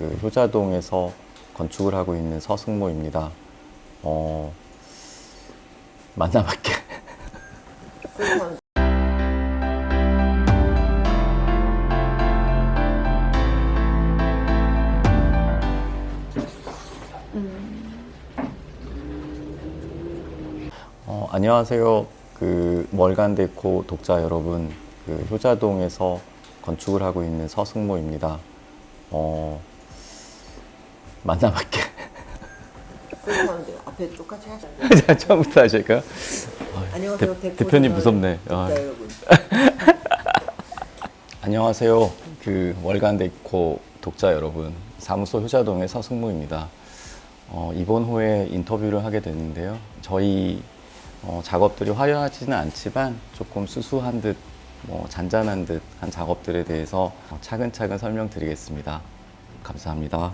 그 효자동에서 건축을 하고 있는 서승모입니다. 어, 만나볼게. 그래서 어, 안녕하세요. 그 월간 데코 독자 여러분, 그 효자동에서 건축을 하고 있는 서승모입니다. 어, 만나볼게. 앞에 똑같이 하셔야 돼요. 자, 처음부터 하실까요? 안녕하세요. 대- 대표 대표님 무섭네. 아. 여러분. 안녕하세요. 그 월간 데코 독자 여러분, 사무소 효자동의 서승모입니다. 어, 이번 호에 인터뷰를 하게 됐는데요. 저희 어, 작업들이 화려하지는 않지만 조금 수수한 듯, 뭐 잔잔한 듯한 작업들에 대해서 차근차근 설명드리겠습니다. 감사합니다.